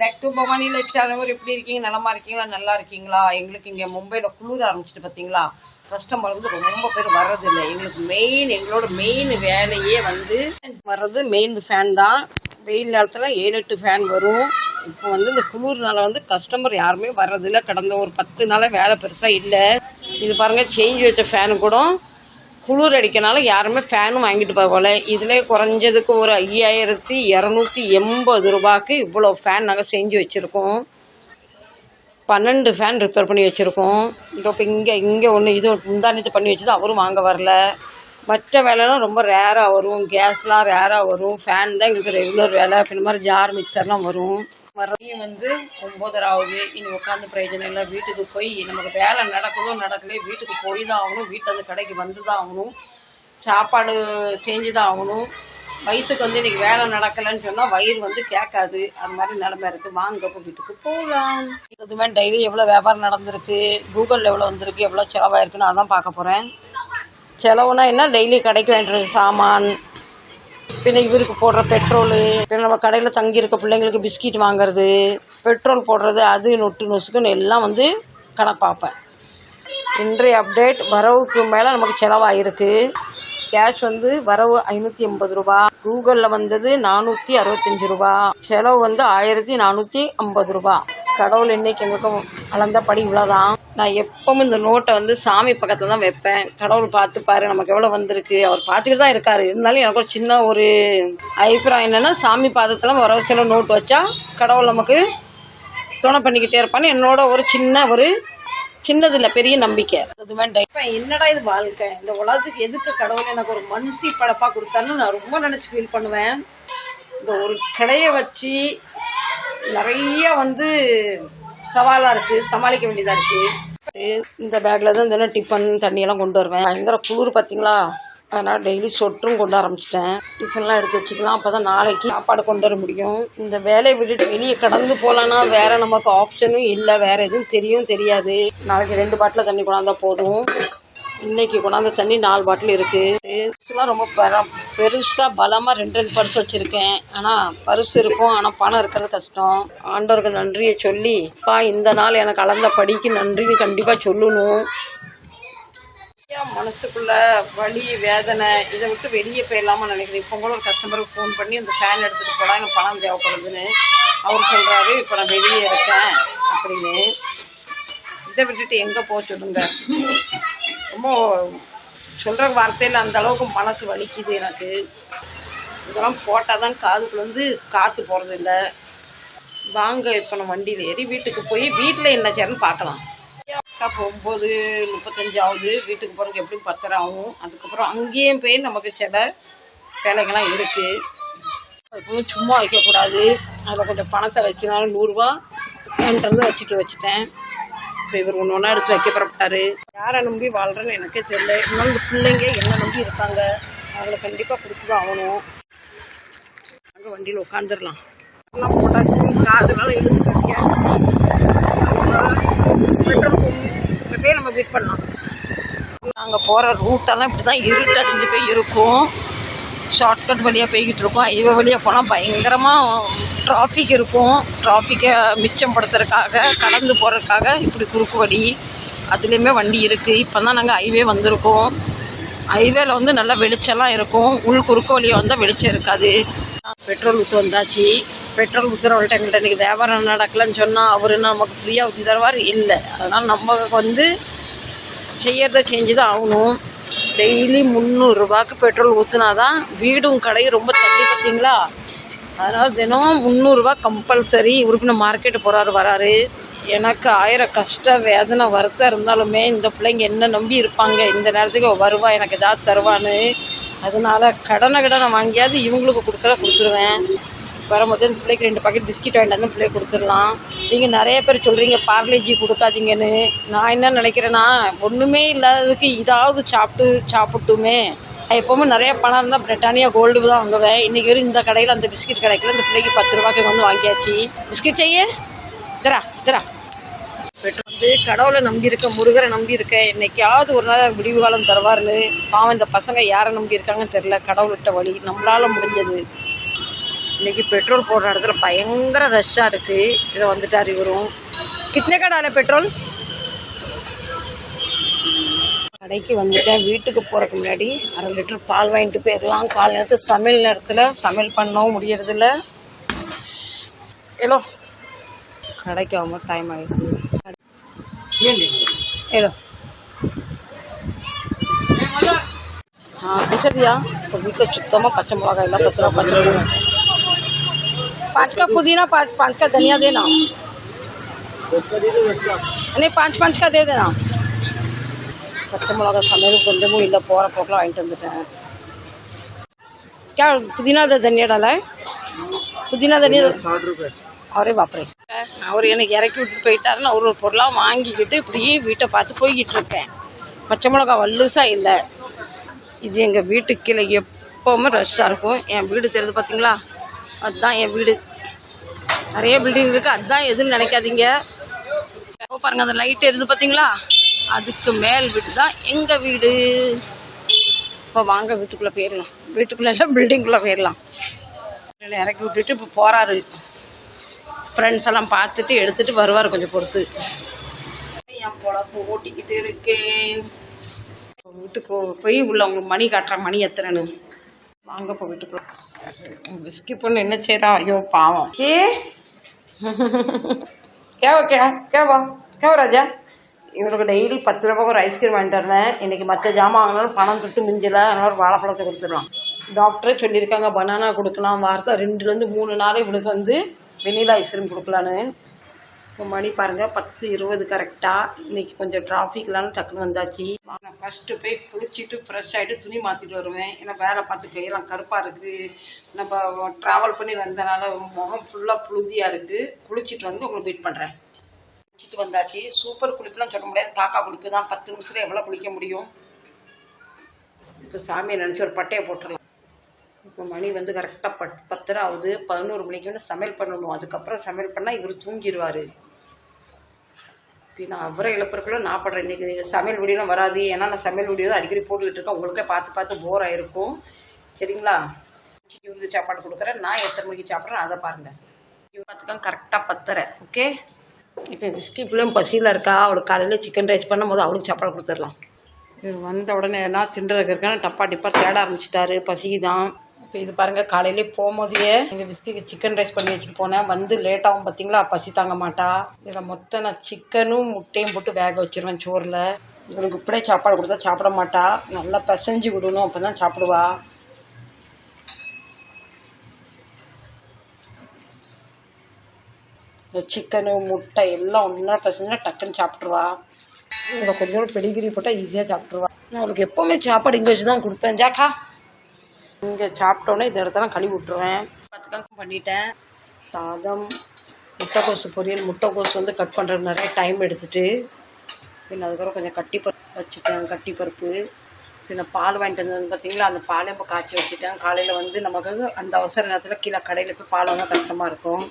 Back to Bhavani lifestyle எப்படி இருக்கீங்க? நலமா இருக்கீங்களா? நல்லா இருக்கீங்களா? எங்களுக்கு இங்கே மும்பையில் குளிர் ஆரம்பிச்சிட்டு பார்த்தீங்களா கஸ்டமர் வந்து ரொம்ப பேர் வர்றதில்லை எங்களுக்கு மெயின் எங்களோட மெயின் வேலையே வந்து வர்றது மெயின் ஃபேன் தான். வெயில் நேரத்தில் ஏழு எட்டு ஃபேன் வரும். இப்போ வந்து இந்த குளிர்னால வந்து கஸ்டமர் யாருமே வர்றதில்லை கடந்த ஒரு பத்து நாளாக வேலை பெருசாக இல்லை. இது பாருங்கள் சேஞ்ச் வச்ச ஃபேனு கூட குளிர் அடிக்கனால யாருமே ஃபேனும் வாங்கிட்டு போகல. இதில் குறைஞ்சதுக்கு ஒரு ஐயாயிரத்தி இரநூத்தி எண்பது ரூபாய்க்கு இவ்வளோ ஃபேன் நாங்கள் செஞ்சு வச்சுருக்கோம். பன்னெண்டு ஃபேன் ரிப்பேர் பண்ணி வச்சுருக்கோம். இதோ இப்போ இங்கே இங்கே ஒன்று இது முந்தானிச்சு பண்ணி வச்சது அவரும் வாங்க வரல. மற்ற வேலைலாம் ரொம்ப ரேராக வரும். கேஸ்லாம் ரேராக வரும். ஃபேன் தான் எங்களுக்கு ரெகுலர் வேலை. இப்போ இந்த மாதிரி ஜார் மிக்சர்லாம் வரும். மறுபடியும் வந்து ஒம்போதரை ஆகுது. இனி உட்காந்து பிரயோஜனம் இல்லை. வீட்டுக்கு போய் நமக்கு வேலை நடக்குதோ நடக்கலையோ வீட்டுக்கு போய் தான் ஆகணும். வீட்டில் இருந்து கடைக்கு வந்து தான் ஆகணும். சாப்பாடு செஞ்சு தான் ஆகணும். வயிற்றுக்கு வந்து இன்னைக்கு வேலை நடக்கலைன்னு சொன்னால் வயிறு வந்து கேட்காது. அந்த மாதிரி நிலமை இருக்குது வாங்க இப்போ வீட்டுக்கு போகலாம் இதுவுமே டெய்லி எவ்வளோ வியாபாரம் நடந்திருக்கு? கூகுளில் எவ்வளோ வந்திருக்கு? எவ்வளோ செலவாயிருக்குன்னு அதான் பார்க்க போகிறேன் செலவுனா என்ன? டெய்லி கடைக்கு வேண்டிய சாமான் பின்ன இவருக்கு போடுற பெட்ரோலு பின்ன நம்ம கடையில் தங்கி இருக்க பிள்ளைங்களுக்கு பிஸ்கட் வாங்குறது பெட்ரோல் போடுறது அது நொட்டு நொசுக்குன்னு எல்லாம் வந்து கணக்கு பார்ப்பேன் இன்றைய அப்டேட் வரவுக்கு மேலே நமக்கு செலவாயிருக்கு. கேஷ் வந்து வரவு ஐநூற்றி எண்பது ரூபா. கூகுளில் வந்தது நானூற்றி அறுபத்தஞ்சு ரூபா. செலவு வந்து ஆயிரத்தி நானூற்றி ஐம்பது ரூபா. கடவுள் இன்னைக்கு எங்களுக்கும் அளந்தபடி இவ்வளோதான் நான் எப்பவும் இந்த நோட்டை வந்து சாமி பக்கத்தில் தான் வைப்பேன். கடவுள் பார்த்துப்பாரு நமக்கு எவ்வளோ வந்திருக்கு. அவர் பார்த்துக்கிட்டு தான் இருக்கார். இருந்தாலும் எனக்கு ஒரு சின்ன ஒரு அபிப்பிராயம் என்னென்னா சாமி பாதத்தில் வர சில நோட்டு வச்சா கடவுள் நமக்கு துணை பண்ணிக்கிட்டே இருப்பான்னு என்னோட ஒரு சின்ன ஒரு சின்னது இல்லை பெரிய நம்பிக்கை. அது வேண்டாம். இப்போ என்னடா இது வாழ்க்கை? இந்த உலகத்துக்கு எதுக்கு கடவுள் எனக்கு ஒரு மனுஷி படப்பாக கொடுத்தான்னு நான் ரொம்ப நினச்சி ஃபீல் பண்ணுவேன். இந்த ஒரு கடையை வச்சு நிறைய வந்து சவாலாக இருக்குது சமாளிக்க வேண்டியதாக இருக்குது இந்த பேக்கில் தான் தினம் டிஃபன் தண்ணியெல்லாம் கொண்டு வருவேன். பயங்கர குளிர் பார்த்தீங்களா அதனால் டெய்லி சொட்டும் கொண்டு ஆரம்பிச்சிட்டேன். டிஃபன்லாம் எடுத்து வச்சுக்கலாம் அப்போ தான் நாளைக்கு சாப்பாடு கொண்டு வர முடியும். இந்த வேலையை விட்டுட்டு வெளியே கடந்து போகலன்னா வேற நமக்கு ஆப்ஷனும் இல்லை வேற எதுவும் தெரியும் தெரியாது. நாளைக்கு ரெண்டு பாட்டில் தண்ணி கொண்டாந்தா போதும். இன்னைக்கு கொண்டாந்த தண்ணி நாலு பாட்டில் இருக்கு. பர்ஸ்லாம் ரொம்ப பெர- பெருசா பலமா ரெண்டு ரெண்டு பர்ஸ் வச்சிருக்கேன். ஆனா பர்ஸ் இருக்கும் ஆனா பணம் இருக்கிறது கஷ்டம். ஆண்டவருக்கு நன்றியை சொல்லி பா இந்த நாள் எனக்கு அளந்த படிக்கு நன்றின்னு கண்டிப்பா சொல்லணும். மனசுக்குள்ள வலி வேதனை இதை விட்டு வெளியே போயிடலாமா நினைக்கிறேன். இப்போ கூட ஒரு கஸ்டமருக்கு ஃபோன் பண்ணி அந்த ஃபேன் எடுத்துட்டு போடா எனக்கு பணம் தேவைப்படுதுன்னு. அவர் சொல்றாரு இப்போ நான் வெளியே இருக்கேன் அப்படின்னு. இதை விட்டுட்டு எங்க போக சொல்லுங்க? ரொம்ப சொல்கிற வார்த்தையில் அந்த அளவுக்கு மனசு வலிக்குது எனக்கு. இதெல்லாம் போட்டால் தான் காதுக்குள்ள வந்து காற்று போகிறது இல்லை. வாங்க இப்போ நம்ம வண்டியில் ஏறி வீட்டுக்கு போய் வீட்டில் என்ன செய்யறன்னு பார்க்கலாம். அப்போ ஒம்பது முப்பத்தஞ்சு ஆகுது. வீட்டுக்கு போகிறதுக்கு எப்படியும் பத்தரை ஆகும். அதுக்கப்புறம் அங்கேயும் போய் நமக்கு சில வேலைகள்லாம் இருக்குது எப்பவும் சும்மா வைக்கக்கூடாது. அதில் கொஞ்சம் பணத்தை வைக்கணும். நூறுரூவா என்கிட்ட வச்சுட்டு வச்சுட்டேன். இப்போ இவர் ஒன்று ஒன்றா எடுத்து வைக்கப்படப்பட்டாரு யாரை நம்பி வாழ்கிறேன்னு எனக்கே தெரியல. இருந்தாலும் இந்த பிள்ளைங்க என்ன நம்பி இருக்காங்க? அவங்கள கண்டிப்பாக கொடுத்து தான் ஆகணும். அங்கே வண்டியில் உட்காந்துடலாம் எல்லாம் போட்டாச்சு. காதுனால இழுத்து போய் நம்ம வெயிட் பண்ணலாம். நாங்கள் போகிற ரூட்டெல்லாம் இப்படி தான் இருட்டடிஞ்சு போய் இருக்கும். ஷார்ட்கட் வழியாக போய்கிட்டு இருக்கோம். ஹைவே வழியாக போனால் பயங்கரமாக டிராஃபிக் இருக்கும். டிராஃபிக்கை மிச்சப்படுத்துறதுக்காக கடந்து போகிறதுக்காக இப்படி குறுக்கு வழி அதுலேயுமே வண்டி இருக்குது இப்போ தான் நாங்கள் ஹைவே வந்திருக்கோம். ஹைவேல வந்து நல்லா வெளிச்சம்லாம் இருக்கும். உள் குறுக்கு வழியை வந்தால் வெளிச்சம் இருக்காது. பெட்ரோல் ஊற்று வந்தாச்சு. பெட்ரோல் ஊற்றுறவங்கள்ட்ட எங்கள்கிட்ட இன்றைக்கி வியாபாரம் நடக்கலன்னு சொன்னால் அவர் என்ன நமக்கு ஃப்ரீயாக ஊற்றி தருவார்? இல்லை. அதனால் நம்ம வந்து செய்யறத செஞ்சு தான் ஆகணும். டெய்லி முந்நூறுரூபாய்க்கு பெட்ரோல் ஊற்றுனா தான் வீடும் கடையும் ரொம்ப தள்ளி பார்த்தீங்களா அதனால் தினம் முந்நூறுரூவா கம்பல்சரி உறுப்பினர் மார்க்கெட்டு போகிறாரு வராரு. எனக்கு ஆயிரம் கஷ்ட வேதனை வருத்தம் இருந்தாலுமே இந்த பிள்ளைங்க என்ன நம்பி இருப்பாங்க? இந்த நேரத்துக்கு வருவா எனக்கு ஏதாவது தருவான்னு. அதனால கடனை கடனை வாங்கியாவது இவங்களுக்கு கொடுக்குற கொடுத்துருவேன். வரும்போது இந்த பிள்ளைக்கு ரெண்டு பாக்கெட் பிஸ்கட் வாங்கிட்டு வந்து பிள்ளைக்கு கொடுத்துடலாம். நீங்கள் நிறைய பேர் சொல்கிறீங்க பார்லேஜி கொடுக்காதீங்கன்னு. நான் என்ன நினைக்கிறேன்னா ஒன்றுமே இல்லாததுக்கு இதாவது சாப்பிட்டு சாப்பிட்டுமே. எப்போவுமே நிறைய பணம் இருந்தால் பிரிட்டானியா கோல்டு தான் வாங்குவேன். இன்றைக்கி வரும் இந்த கடையில் அந்த பிஸ்கெட் கிடைக்கல இந்த பிள்ளைக்கு பத்து ரூபாய்க்கு வந்து வாங்கியாச்சு. பிஸ்கெட் செய்ய? தரா தரா. பெட்ரோல் வந்து கடவுளை நம்பியிருக்கேன் முருகரை நம்பியிருக்கேன் என்னைக்காவது ஒரு நாள் விடிவு காலம் பாவம் இந்த பசங்க யாரை நம்பியிருக்காங்கன்னு தெரில கடவுள்கிட்ட வழி நம்மளால் முடிஞ்சது. இன்றைக்கி பெட்ரோல் போடுற இடத்துல பயங்கர ரஷ்ஷாக இருக்குது இதை வந்துட்டார் இவரும். கிட்னே கடால பெட்ரோல் கடைக்கு வந்துட்டேன் வீட்டுக்கு போகிறதுக்கு முன்னாடி அரை லிட்டர் பால் வாங்கிட்டு போயிடலாம் கால் நேரத்தில் சமையல் நேரத்தில் சமையல் பண்ணவும் முடியறதில்ல ஏலோ கடைக்கு ஆகாம டைம் ஆகிடுது ஏலோ हाँ कैसे दिया तो வீட்டில் சுத்தமாக பச்சை மிளகாய் எல்லாம் பத்து ரூபா பண்ணிடுவோம் पाँच का पुदीना पाँच पाँच का धनिया देना नहीं पाँच पाँच का दे देना பச்சை மிளகா சமையல் கொஞ்சமும் இல்லை போகிற போக்கில் வாங்கிட்டு வந்துட்டேன் क्या पुदीना दे धनिया डाला है पुदीना धनिया साठ रुपए அவரே பாப்பரே அவர் எனக்கு இறக்கி விட்டுட்டு போயிட்டாருன்னு அவர் ஒரு பொருளாக வாங்கிக்கிட்டு இப்படியே வீட்டை பார்த்து போய்கிட்டு இருக்கேன் பச்சை மிளகா வல்லுசா இல்லை இது எங்கள் வீட்டுக்கு கீழே எப்போவுமே ரஷ்ஷாக இருக்கும் என் வீடு தெரியுது பார்த்தீங்களா அதுதான் என் வீடு நிறைய பில்டிங் இருக்குது அதுதான் எதுன்னு நினைக்காதீங்க இப்போ பாருங்க அந்த லைட் எரியுது பார்த்தீங்களா அதுக்கு மேல் வீடு தான் எங்கள் வீடு? இப்போ வாங்க வீட்டுக்குள்ளே போயிடலாம் வீட்டுக்குள்ளே பில்டிங்குள்ளே போயிடலாம் இறக்கி விட்டுட்டு இப்போ போகிறாரு ஃப்ரெண்ட்ஸ் எல்லாம் பார்த்துட்டு எடுத்துட்டு வருவார் கொஞ்சம் பொறுத்து. என் பொழப்பு ஓட்டிக்கிட்டு இருக்கேன். வீட்டுக்கு போய் உள்ள உங்களுக்கு மணி காட்டுறேன் மணி எத்தனைன்னு. வாங்க இப்போ வீட்டுக்குள்ள. விஸ்கி பொண்ணு என்ன செய்றா? ஐயோ பாவம். ஏ? கேவா கே கேவா கேவா ராஜா. இவருக்கு டெய்லி பத்து ரூபாய்க்கு ஒரு ஐஸ்கிரீம் வாங்கிட்டு வரேன் இன்னைக்கு மற்ற ஜாமான் வாங்கினாலும் பணம் தொட்டு மிஞ்சில. அதனால ஒரு வாழைப்பழத்தை கொடுத்துடலாம். டாக்டரே சொல்லியிருக்காங்க பனானா கொடுக்கலாம் வாரத்தை ரெண்டுலேருந்து மூணு நாள் இவளுக்கு வந்து வெண்ணிலா ஐஸ்கிரீம் கொடுக்கலான்னு. இப்போ மணி பாருங்கள் பத்து இருபது கரெக்டாக இன்னைக்கு கொஞ்சம் டிராஃபிக்லாம் டக்குன்னு வந்தாச்சு. நான் ஃபஸ்ட்டு போய் குளிச்சுட்டு ஃப்ரெஷ் ஆகிட்டு துணி மாற்றிட்டு வருவேன். ஏன்னா வேலை பார்த்து கையெல்லாம் கருப்பாக இருக்குது நம்ம ட்ராவல் பண்ணி வந்தனால முகம் ஃபுல்லாக புழுதியாக இருக்குது குளிச்சுட்டு வந்து உங்களுக்கு வெயிட் பண்ணுறேன் குளிச்சுட்டு வந்தாச்சு. சூப்பர் குளிப்புலாம் சொல்ல முடியாது. காக்கா குளிப்பு தான் பத்து நிமிஷத்தில் எவ்வளோ குளிக்க முடியும்? இப்போ சாமியை நினச்சி ஒரு பட்டையை போட்டுடலாம். இப்போ மணி வந்து கரெக்டாக பத் பத்தரை ஆகுது. பதினோரு மணிக்கு வந்து சமையல் பண்ணணும். அதுக்கப்புறம் சமையல் பண்ணால் இவர் தூங்கிடுவார் இப்போ நான் அவரை இழப்பிறக்குள்ள நான் படுறேன். இன்றைக்கி சமையல் வீடியோலாம் வராது. ஏன்னா நான் சமையல் வீடியோ தான் அடிக்கடி போட்டுக்கிட்டு இருக்கேன். உங்களுக்கே பார்த்து பார்த்து போர் ஆகிருக்கும் சரிங்களா? இவருக்கு சாப்பாடு கொடுக்குறேன். நான் எத்தனை மணிக்கு சாப்பிட்றேன்? அதை பாருங்கள் இவர் பார்த்துக்கலாம் கரெக்டாக பத்தரை. ஓகே இப்போ விஸ்கி பிள்ளையும் பசியில் இருக்கா? அவளுக்கு காலையில் சிக்கன் ரைஸ் பண்ணும்போது அவளுக்கு சாப்பாடு கொடுத்துடலாம். இவர் வந்த உடனே எதனா திண்டுறதுக்கு இருக்கான்னு டப்பா டிப்பா தேட ஆரம்பிச்சிட்டாரு. பசிக்கு தான் இப்போ இது பாருங்கள் காலையிலே போகும்போதே எங்கள் விஸ்கிக்கு சிக்கன் ரைஸ் பண்ணி வச்சுட்டு போனேன். வந்து லேட்டாகும் பார்த்தீங்களா பசி தாங்க மாட்டா. இதில் மொத்தம் நான் சிக்கனும் முட்டையும் போட்டு வேக வச்சிருவேன் சோறில். இவளுக்கு இப்படியே சாப்பாடு கொடுத்தா சாப்பிட மாட்டா. நல்லா பிசைஞ்சு விடணும் அப்போ தான் சாப்பிடுவா. இந்த சிக்கனு முட்டை எல்லாம் ஒன்றா பசங்க டக்குன்னு சாப்பிட்ருவா இங்கே கொஞ்சோட பெடிகிரி போட்டால் ஈஸியாக சாப்பிட்ருவா நான் அவளுக்கு எப்போவுமே சாப்பாடு இங்கே வச்சு தான் கொடுப்பேன். ஜாக்கா. இங்கே சாப்பிட்டோன்னே இந்த இடத்தெல்லாம் கழுவி விட்ருவேன் பத்துக்காக பண்ணிட்டேன். சாதம் முட்டைக்கோசு பொரியல் முட்டைக்கோசு வந்து கட் பண்ணுறது நிறைய டைம் எடுத்துட்டு பின்ன அதுக்கப்புறம் கொஞ்சம் கட்டி பருப்பு வச்சுட்டேன். கட்டி பருப்பு இந்த பால் வாங்கிட்டு வந்தது பார்த்தீங்களா அந்த பாலை இப்போ காய்ச்சி வச்சுட்டேன். காலையில் வந்து நமக்கு அந்த அவசர நேரத்தில் கீழே கடையில் போய் பால் வாங்க கஷ்டமாக இருக்கும்.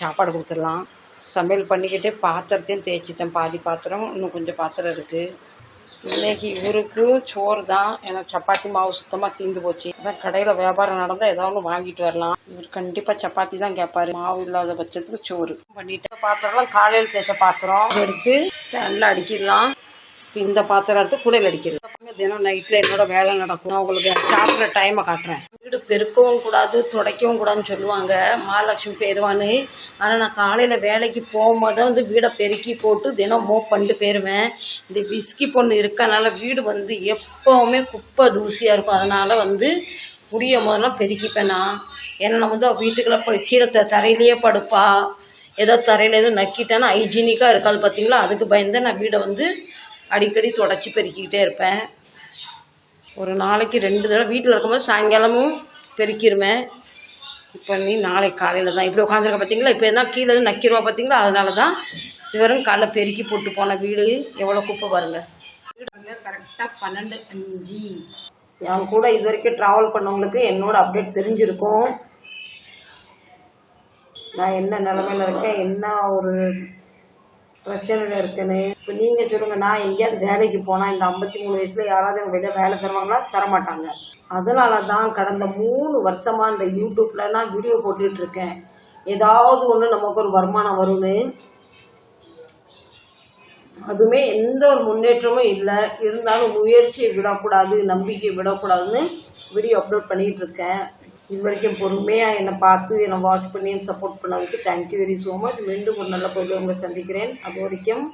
சாப்பாடு கொடுத்துடலாம். சமையல் பண்ணிக்கிட்டே பாத்திரத்தையும் தேய்ச்சிட்டேன். பாதி பாத்திரம் இன்னும் கொஞ்சம் பாத்திரம் இருக்குது இன்னைக்கு இவருக்கு சோறு தான். எனக்கு சப்பாத்தி மாவு சுத்தமாக தீந்து போச்சு. அதான் கடையில் வியாபாரம் நடந்தால் ஏதாவது ஒன்று வாங்கிட்டு வரலாம். இவர் கண்டிப்பாக சப்பாத்தி தான் கேட்பாரு மாவு இல்லாத பட்சத்துக்கு சோறு. பண்ணிட்டு பாத்திரம்லாம் காலையில் தேய்ச்ச பாத்திரம். எடுத்து ஸ்டாண்டில் அடிக்கிடலாம். இந்த பாத்திரம் எடுத்து குடையில் அடிக்கிறது. தினம் நைட்டில் என்னோட வேலை நடக்கும். நான் உங்களுக்கு சாப்பிட்ற டைமை காட்டுறேன். வீடு பெருக்கவும் கூடாது துடைக்கவும் கூடாதுன்னு சொல்லுவாங்க. மகாலட்சுமி பெயருவான்னு ஆனால் நான் காலையில் வேலைக்கு போகும்போது தான் வந்து வீடை பெருக்கி போட்டு தினம் மூவ் பண்ணிட்டு போயிடுவேன் இந்த விஸ்கி பொண்ணு இருக்கனால வீடு வந்து எப்போவுமே குப்பை தூசியாக இருக்கும். அதனால் வந்து முடிய முதல்ல பெருக்கிப்பேன் நான். ஏன்னா வந்து அவள் வீட்டுக்குள்ளே போய் கீழே த தரையிலேயே படுப்பா. ஏதோ தரையில் எதுவும் நக்கிட்டேன்னா ஹைஜீனிக்காக இருக்காது பார்த்தீங்களா அதுக்கு பயந்து நான் வீடை வந்து அடிக்கடி தொடச்சி பெருக்கிக்கிட்டே இருப்பேன். ஒரு நாளைக்கு ரெண்டு தடவை வீட்டில் இருக்கும்போது சாயங்காலமும் பெருக்கிடுவேன் இப்போ நீ நாளைக்கு காலையில் தான். இப்படி உட்காந்துருக்க பார்த்தீங்களா இப்போ எதனா கீழே இருந்து நக்கிடுவா பார்த்தீங்களா அதனால தான் இவரும் காலைல பெருக்கி போட்டு போன வீடு. எவ்வளோ குப்பை பாருங்கள் கரெக்டாக பன்னெண்டு அஞ்சு. என் கூட இது வரைக்கும் ட்ராவல் பண்ணவங்களுக்கு என்னோட அப்டேட் தெரிஞ்சிருக்கும். நான் என்ன நிலமையில இருக்கேன்? என்ன ஒரு பிரச்சனையில் இருக்குன்னு இப்போ நீங்கள் சொல்லுங்கள் நான் எங்கேயாவது வேலைக்கு போனால் இந்த ஐம்பத்தி மூணு வயசில் யாராவது எனக்கு வெளியே வேலை தருவாங்களா? தரமாட்டாங்க. அதனால தான் கடந்த மூணு வருஷமாக இந்த யூடியூப்பில் நான் வீடியோ போட்டுக்கிட்டு இருக்கேன். ஏதாவது ஒன்று நமக்கு ஒரு வருமானம் வரும்னு. அதுவுமே எந்த ஒரு முன்னேற்றமும் இல்லை. இருந்தாலும் முயற்சியை விடக்கூடாது நம்பிக்கையை விடக்கூடாதுன்னு வீடியோ அப்லோட் பண்ணிகிட்டு இருக்கேன். இது வரைக்கும் பொறுமையாக என்னை பார்த்து என்னை வாட்ச் பண்ணி சப்போர்ட் பண்ணதுக்கு தேங்க்யூ வெரி ஸோ மச் மீண்டும் ஒரு நல்ல பொருளை உங்களை சந்திக்கிறேன். அது வரைக்கும்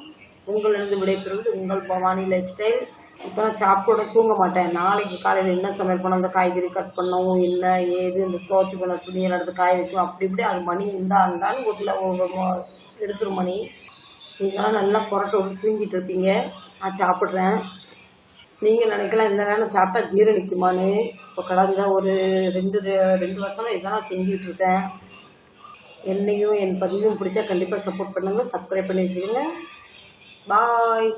உங்களிருந்து விடைபெறுவது உங்கள் பவானி லைஃப் ஸ்டைல் இப்போ நான் சாப்பிட்டோட தூங்க மாட்டேன். நாளைக்கு காலையில் என்ன சமையல் பண்ண அந்த காய்கறி கட் பண்ணவும் என்ன ஏது இந்த துவச்சி பண்ண துணியெல்லாம் எடுத்து காய வைக்கும் அப்படி இப்படி அது மணி இருந்தால் இருந்தாலும் ஒரு எடுத்துரும் மணி. நீங்களாம் நல்லா புரட்ட விட்டு தூங்கிட்டு இருப்பீங்க. நான் சாப்பிட்றேன். நீங்கள் நினைக்கலாம் இந்த நேரம் சாப்பிட்டா ஜீரணிக்குமான்னு. இப்போ கடந்த ஒரு ரெண்டு ரெண்டு வருஷமாக இதெல்லாம் செஞ்சுட்டு இருக்கேன். என்னையும் என் பதிவும் பிடிச்சா கண்டிப்பாக சப்போர்ட் பண்ணுங்கள் சப்ஸ்கிரைப் பண்ணி வச்சுக்கோங்க பாய்